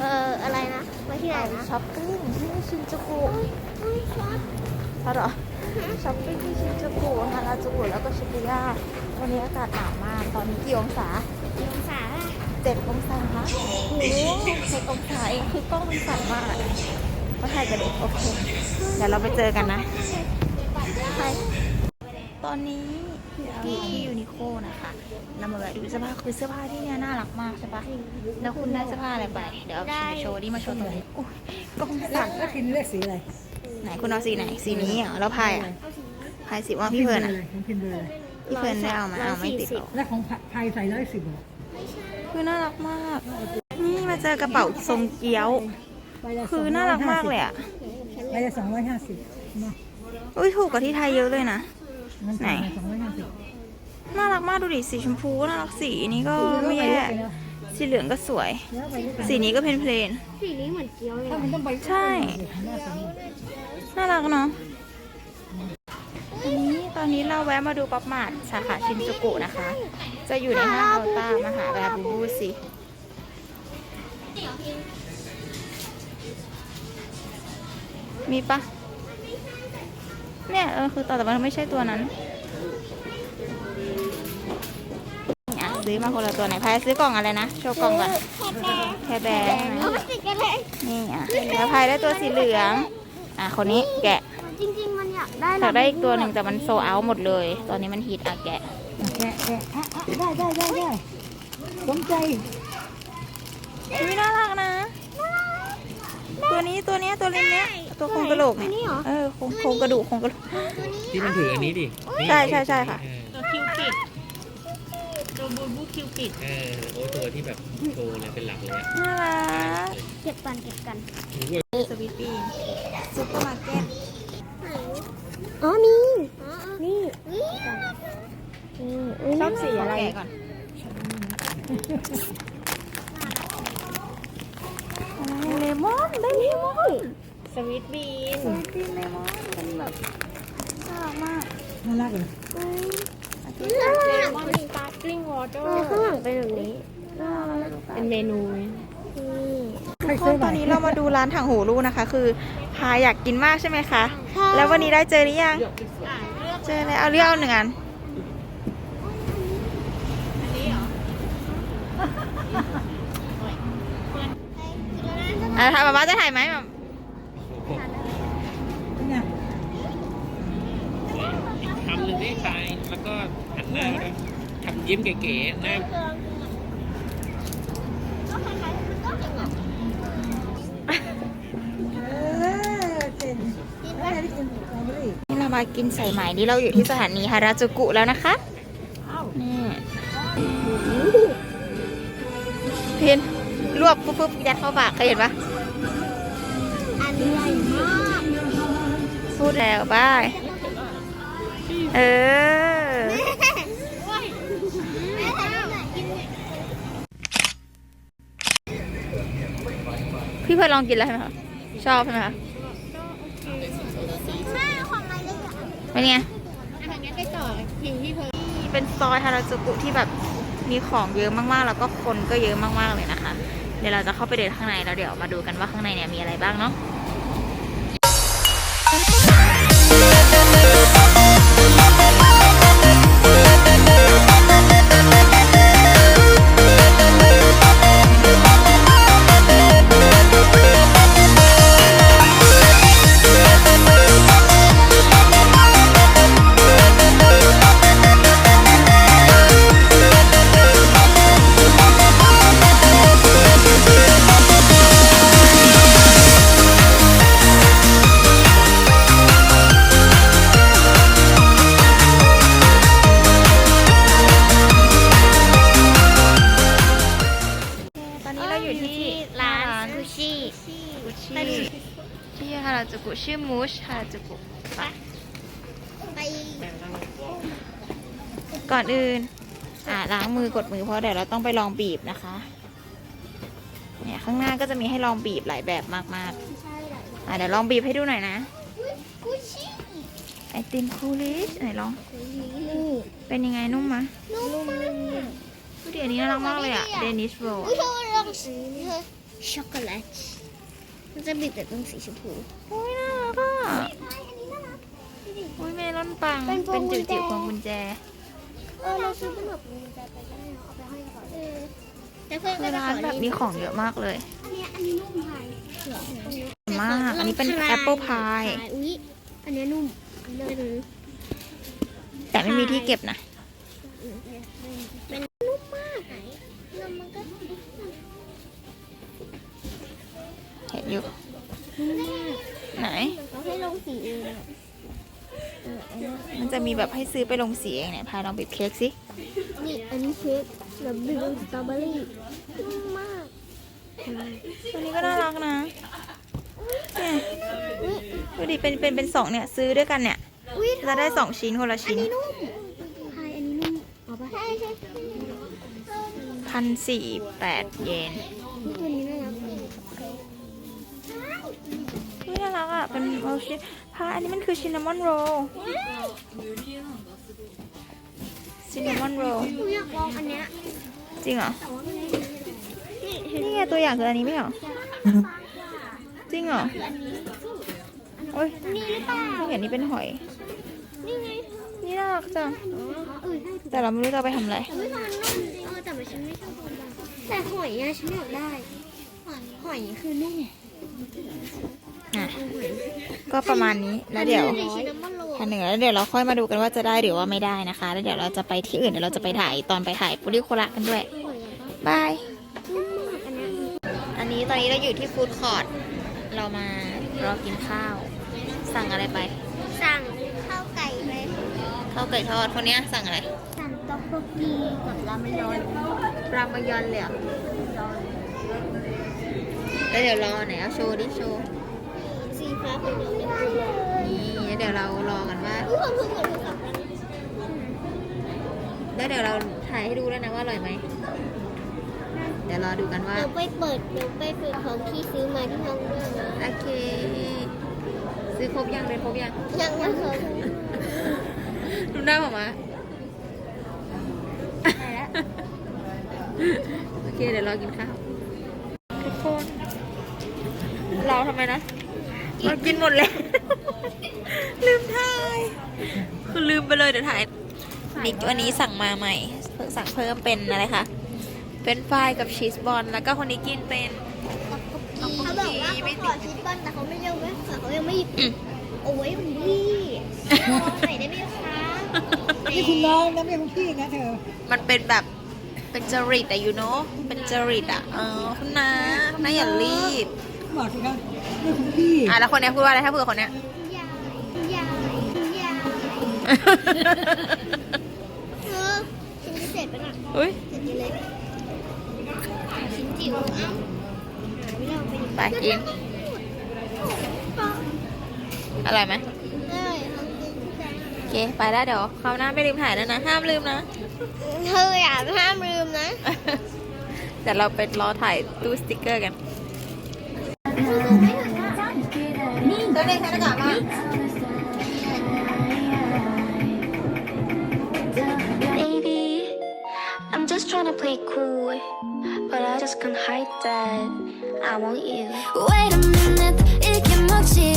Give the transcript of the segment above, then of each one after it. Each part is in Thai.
ออะไรนะไปที่ไหนนะช้อปปิ้งที่ชินจูกุอุ้ยช็อปเขาเหรอช้อปปิ้งที่ชินจูกุฮาราจูกุแล้วก็ชิบุย่าวันนี้อากาศหนาวมาก ตอนนี้กี่องศากี่องศาล่ะเจ็ดองศาโอ้โหเจ็ดองศาเองคือกล้องมันสั่นมากก็ถ่ายกันเด็กโอเค เดี๋ยวเราไปเจอกันนะไปตอนนี้เราอยู่ที่ยูนิ โคนะคะเรามาแบบดูเสื้อผ้าคือเสื้อผ้าที่เนี่ยน่ารักมากใช่ปะแล้วคุณได้เสื้อผ้าอะไรไป เดี๋ยวเอามาโชว์ดิมาโชว์ตรงนี้อุ้ยกล้องสั่นแล้วพินเลือกสีอะไรไหนคุณเอาสีไหน สีนี้เหรอแล้วพายอะพายสีว่าพิพี่นเพเบลิอนร์อะอะไรของพินเบอร์อะไรพี่เพลินได้เอามาเอาไม่ติดหรอกแล้วของไทยใส่ร้อยสิบเหรอคือน่ารักมาก นี่มาเจอกระเป๋าทรงเกี๊ยวใบละคือน่ารักมากเลยอะใบละสองร้อยห้าสิบนะอุ้ยถูกกว่าที่ไทยเยอะเลยนะมันไหนสองร้อยห้าสิบ น่ารักมากดูดิสีชมพูน่ารักสีนี้ก็ไม่แย่สีเหลืองก็สวยแล้วใบนี้เป็นสีนี้ก็เพลนเพลนสีนี้เหมือนเกี๊ยวเลยถ้ามันต้องใบใช่น่ารักเนาะอันนี้ตอนนี้เราแวะมาดูป๊อปมาร์ทสาขาชินจูกุนะคะ จะอยู่ในห้างอัลต้ามหาแบบบูบูสิมีปะเนี่ยเออคือต่อแต่มันไม่ใช่ตัวนั้นอะ ซื้อมาคนละตัวไหนพายซื้อกล่องอะไรนะโชว์กล่องก่อนแค่แบร์เอามาติดกันเลยนี่อะแล้วพายได้ตัวสีเหลืองอะคนนี้แกะจริงๆมันอยากได้อยากได้อีกตัวหนึ่งแต่มันโซเอาหมดเลย ตอนนี้มันฮิตอะแกะแกะแกะอะอะได้ได้ได้ได้สนใจอุ้ยน่ารักนะ ตัวนี้ตัวเนี้ยตัวเล็กเนี้ยตัวโครงกระโหลกเนี่ยนี่เหรอเออโครงโครงกระดูกโครงกระดูก ตัวนี้ที่มันถืออันนี้ดินี่ใช่ใช่ใช่ค่ะ เออตัวคิวปิด ตัวบูบูคิวปิดเออโอ้ตัวที่แบบโชว์เลยเป็นหลักเลยอะน่ารักเก็บกันเก็บกันหนูว่าสวิตตี้ซุปเปอร์มาร์เก็ตอ๋อมีนี่นี่ชอบสีอะไรก่อนเลมอนได้เลมอนสวิตบีนสวิตตี้เลมอนเป็นแบบน่ารักมากน่ารักเลยน่ารัก มันสปาร์คลิงวอเตอเออร์ข้างหลังเป็นแบบนี้เป็นเมนูนี่ใครทุกคซื้อนตอนนี้เรามาดูร้านถังหูลูกนะคะ คือพาอยากกินมากใช่ไหมคะ แล้ววันนี้ได้เจอหรือยัง เจอแล้วเอาเลือกเอาหนึ่งอันอะถ่ายมาม่าจะถ่ายไหมแบบ เนี่ย อีกคำหนึ่งที่ใช้แล้วก็หันหน้าแล้วทำ ยิ้มเก๋ๆน้าม่ได้กินสตรอเบอรี่นี่เรามากินใส่ไหมนี่เราอยู่ที่สถานีฮาราจูกุแล้วนะคะนี่เพนรวบปุ๊บปุ๊บยัดเข้าปากเคยเห็นปะอันใหญ่มากพูดแล้วบาย เออ แม่ทำหน่อยกิน พี่เพื่อนลองกินแล้วใช่ไหมคะชอบใช่ไหมคะแม่ของอะไรเป็นไงทางนี้ไปต่อคิวที่เพิ่มเป็นซอยฮาราจูกุที่แบบมีของเยอะมากๆ แล้วก็คนก็เยอะมากๆเลยนะคะ เดี๋ยวเราจะเข้าไปเดินข้างในแล้วเดี๋ยวมาดูกันว่าข้างในเนี่ยมีอะไรบ้างเนาะ อนนี้เราอยู่ที่ร้านซูชิกุชิที่ฮาราจูกุชื่อมูชฮาราจูกุค่ะไปก่อนอื่น อ่าล้างมือกดมือเพราะเดี๋ยวเราต้องไปลองบีบนะคะ เนี่ยข้างหน้าก็จะมีให้ลองบีบหลายแบบมากๆอ่าเดี๋ยวลองบีบให้ดูหน่อยนะกุชิไอติมคูลิชไหนลองนี่เป็นยังไงนุ่มมะนุ่มมากดูดิอันนี้น่ารักมากเลยอะเดนิชโร อุ้ยเธอลองเธอช็อกโกแลตมันจะบีบแต่ตรงสีชมพูโอ้ยน่ารักอะอันนี้น่ารักดูดิโอ้ยเมลอนปัง เป็นพวงกุญแจ จิ๋วๆพวงกุญแจ เออเราซื้อเป็นแบบกุญแจไปก็ได้เนาะเอาไปให้ก่อนเออแต่เพื่อนคืก็อจะร้าขนอแบบมีของเยอะมากเลย อันเนี้ยอันนี้นุ่มพายเหรออันเนี้ยมากอันนี้เป็นลงทลาย apple pie อุ้ยอันเนี้ยนุ่มเลยแต่ไม่มีที่เก็บนะ เป็น อยู่นุ่มมากไหน เขาให้ลงสีเองอะเอออันนี้มันจะมีแบบให้ซื้อไปลงสีเองเนี่ยพายลองบีบเค้กสิ นี่อันนี้เค้กแบบบีบสตรอเบอรี่นุ่มมากตัวนี้ก็น่ารักนะเนี่ยอุ้ยดูดิเป็นเป็นเป็นสองเนี่ยซื้อด้วยกันเนี่ย อุ้ยจะได้สองชิ้นคนละอันชิ้นนี้นุ่มพายอันนี้นุ่มเอาปะใช่ใช่ พันสี่แปดเยน ชิพาอันนี้มันคือชินนามอนโรลชินนามอนโรลหนูอยากลองอันเนี้ยจริงเหรอ แต่ว่ามันนี่เห็นนี่ไงตัวอย่างคืออันนี้ไม่เหรอ จริงเหรอ โอ้ยนี่หรือเปล่าไม่เห็นนี่เป็นหอย นี่ไงนี่น่ารักจัง เออใช่ถูกแต่เราไม่รู้จะเอาไปทำอะไร แต่ไม่ทำมันนุ่มเออแต่ว่าฉันไม่ชอบตัวดำแต่หอยอะฉันอยากได้ หอยคือนุ่ม อะก็ประมาณนี้แล้วเดี๋ยวในชินนามอนโรลพันหนึ่งแล้วเดี๋ยวเราค่อยมาดูกันว่าจะได้หรือว่าไม่ได้นะคะ แล้วเดี๋ยวเราจะไปที่อื่นเดี๋ยวเราจะไปถ่ายตอนไปถ่ายปุริโคละกันด้วยบายนุ่มมากอันเนี้ยอันนี้ตอนนี้เราอยู่ที่ฟู้ดคอร์ทเรามารอกินข้าว สั่งอะไรไป สั่งข้าวไก่ไปข้าวไก่ทอดคนเนี้ยสั่งอะไร สั่งต๊อกโบกีกับรามยอนรามยอนเลยเหรอแล้วเดี๋ยวรอไหนเอาโชว์ดิโชว์ สีฟ้าเป็นยองเลยนี่แล้วเดี๋ยวเรารอกันว่าทุกคนเพิ่งมาดูกับกันแล้วเดี๋ยวเราถ่ายให้ดูแล้วนะว่าอร่อยไหมเดี๋ยวรอดูกันว่าเดี๋ยวไปเปิดเดี๋ยวไปเปิดของที่ซื้อมาที่ห้องด้วยนะโอเค ซื้อครบยังเลยครบยังยังไม่เคยดูหน้าผมมาได้แล้วโอเคเดี๋ยวรอกินข้าวทุกคนเราทำไมนะ เรากินหมดแล้ว ลืมถ่ายคือลืมไปเลยเดี๋ยวถ่ายนี่วันนี้สั่งมาใหม่เพิ่งสั่งเพิ่มเป็นอะไรคะ เป็นไฟรายกับชีสบอล แล้วก็คนนี้กินเป็นเขาบอกว่าเขาขอชิปเปิ้ลแต่เขาไม่ยังไม่ขอเขายังไม่หยิบโอ้ยคุณพี่ขอหน่อยได้ไหมคะนี่คุณน้องนะไม่ใช่คุณพี่นะเธอ มันเป็นแบบเป็นจริตอะยูโนเป็นจริตอะเออคุณนาคุณนาอย่ารีบบอกสิค รับนี่คุณพี่อะแล้วคนเนี้ยพูดว่าอะไรถ้าเผื่อคนเนี้ย ยายยายยายเออชิ้นพิเศษปะน่ะอุ้ยเสร็จเลยชิ้นจิ๋วเอ้าหาไม่ลองไปดิไปกินอร่อยไหมเอ้ยลองกินจ้ะโอเคไปแล้วเดี๋ยวคราวหน้าไม่ลืมถ่ายแล้วนะ ห้ามลืมนะ เธออย่าห้ามลืมนะ เดี๋ยวเราไปรอถ่ายตู้สติกเกอร์กันเจ้า ป่ะ Baby, I'm just trying to play cool, but I just can't hide that I want you. Wait a minute, 이게 뭐지?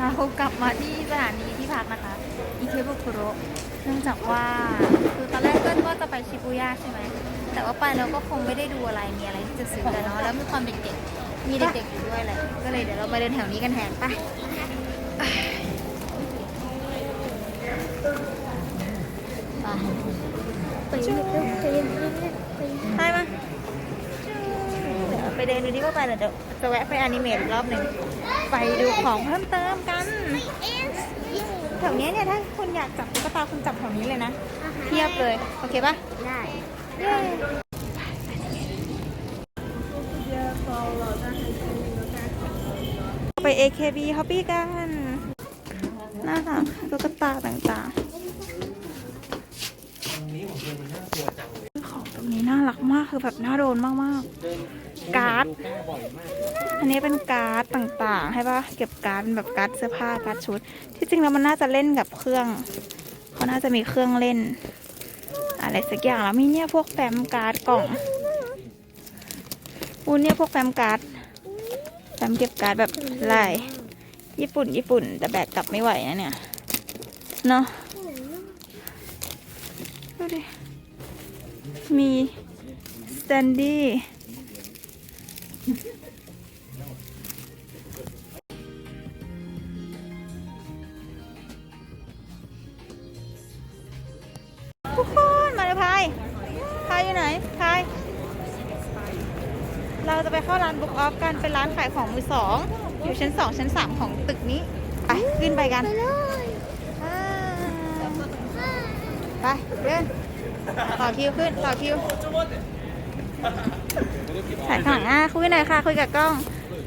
เรากลับมาที่สถานีที่พักนะคะอิเคบุคุโระเนื่องจากว่าคือตอนแรกก็ว่าจะไปชิบุย่าใช่ไหมแต่ว่าไปเราก็คงไม่ได้ดูอะไรมีอะไรที่จะซื้อกันเนาะแล้วมีความเด็กๆมีเด็กๆอยู่ด้วยแหละก็เลยเดี๋ยวเราไปเดินแถวนี้กันแทนไปไปไปไปไปมา ไปเดินดูดิว่าไปเดี๋ยวจะแวะไปอนิเมะอีกรอบหนึ่งไปดูของเพิ่มเติมกันเอสแถวเนี้ยเนี่ยถ้าคุณอยากจับตุ๊กตาคุณจับแถวนี้เลยนะอ่าฮเทียบเลย โอเคปะได้ไป AKB Hobby กันน่ารักตุ๊กตาต่างๆ ของตรง นี้น่ารักมากคือแบบน่าโดนมากๆ การ์ด อันนี้เป็นการ์ดต่างๆ ให้ปะเก็บการ์ดเป็นแบบการ์ดเสื้อผ้าการ์ดชุด ที่จริงแล้วมันน่าจะเล่นกับเครื่องเขาน่าจะมีเครื่องเล่น อะไรสักอย่างแล้วมีเนี่ยพวกแฟ้มการ์ดกล่องอูเนี่ยพวกแฟ้มการ์ดแฟ้มเก็บการ์ดแบบลายญี่ปุ่นญี่ปุ่นแต่แบกกลับไม่ไหวนะเนี่ยเนาะดูดิ มีสแตนดี้ทุกคนมาเลยพายพายอยู่ไหนพายเราจะไปเข้าร้านบุ๊กออฟกันเป็นร้านขายของมือสอง อยู่ชั้นสองชั้นสามของตึกนี้ ไปขึ้นไปกัน ไปเลยอ่าไปเดิน ต่อคิวขึ้น ต่อคิวถ่ายข้างหลังอะคุยหน่อยค่ะ คุยกับกล้อง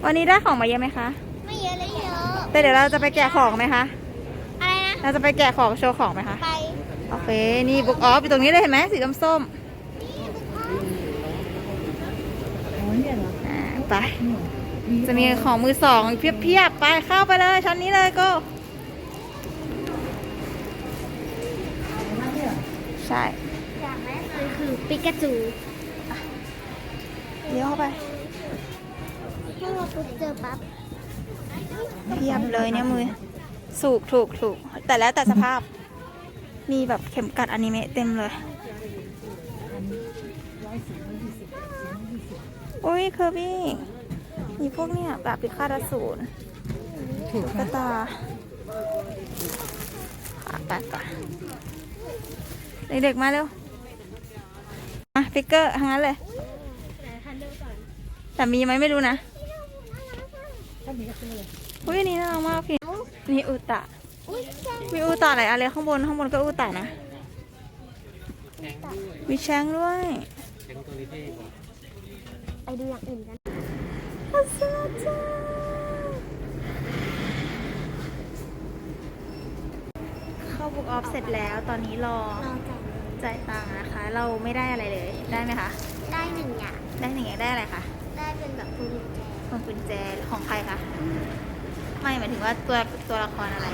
วันนี้ได้ของมาเยอะไหมคะ ไม่เยอะเลยเยอะแต่เดี๋ยวเราจะไปแกะของไหมคะ อะไรนะ เราจะไปแกะของโชว์ของไหมคะ ไป โอเค นี่บุ๊กออฟอยู่ตรงนี้เลยเห็นไหมสีส้มๆอ่าไป จะมีของมือสองเพียบๆ ไปเข้าไปเลย ชั้นนี้เลยก็ใช่ ปิกาจูเลี้ยวเข้าไปถ้าเราปุ๊บเจอปั๊บเพียบเลยเนี่ยมือสูกถูกถูกแต่แล้วแต่สภาพ มีแบบเข็มกัดอนิเมะเต็มเลยอุ้ยเคอร์บี้มีพวกเนี่ยแบบพิฆาตอสูรถูกกระตาอะไปก่อนเด็กๆมาเร็วอะ ฟิกเกอร์ทั้งนั้นเลย แต่มีไหมไม่รู้นะอุ้ยอันนี้น่ารักมากพี่นี่อุตะอุ้ยแจ้งมีอุตะหลายอะไรข้างบนข้างบนก็อุตะนะมีแชงด้วยแข็งตัวนี้เท่กว่าไปดูอย่างอื่นกันเข้าบุ๊กออฟเสร็จแล้วตอนนี้รอเรา จะจ่ายตังค์นะคะ เราไม่ได้อะไรเลย ได้ไหมคะ ได้หนึ่งอย่าง ได้หนึ่งอย่างได้อะไรคะ ได้เป็นแบบพวงกุญแจพวงกุญแจของใครคะ ไม่หมายถึงว่าตัวตัวละครอะไร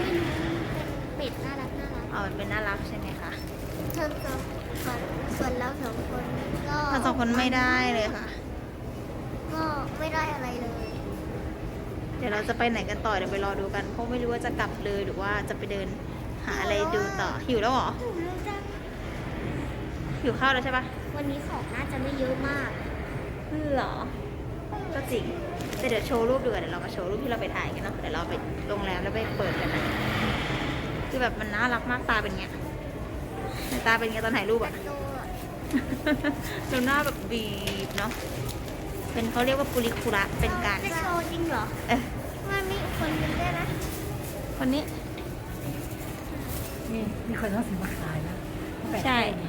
เป็ดน่ารักน่ารักเอามันเป็นน่ารักใช่ไหมคะเชิญสองคนส่วนเราสองคนก็ทั้งสองคนไม่ได้เลยค่ะ ก็ไม่ได้อะไรเลย เดี๋ยวเราจะไปไหนกันต่อเดี๋ยวไปรอดูกัน เพราะไม่รู้ว่าจะกลับเลยหรือว่าจะไปเดินหาอะไรดูต่อ หิวแล้วเหรอหิว ข้าวแล้วใช่ปะวันนี้ของน่าจะไม่เยอะมากเหรอ ก็จริงแต่เดี๋ยวโชว์รูปดูกันเดี๋ยวเรามาโชว์รูปที่เราไปถ่ายกันเนาะ เดี๋ยวเราไปโรงแรมแล้วไปเปิดกันนะคือแบบมันน่ารักมากตาเป็นไงตาเป็นไงตอนถ่ายรูปอะตัวดูหน้าแบบบีบเนาะ เป็นเขาเรียกว่าปุริคุระ เป็นการจะโชว์จริงเหรอ เออมันมีอีกคนนึงด้วยนะ คนนี้ นี่มีคนต้องซื้อมาขายนะ ใช่แปด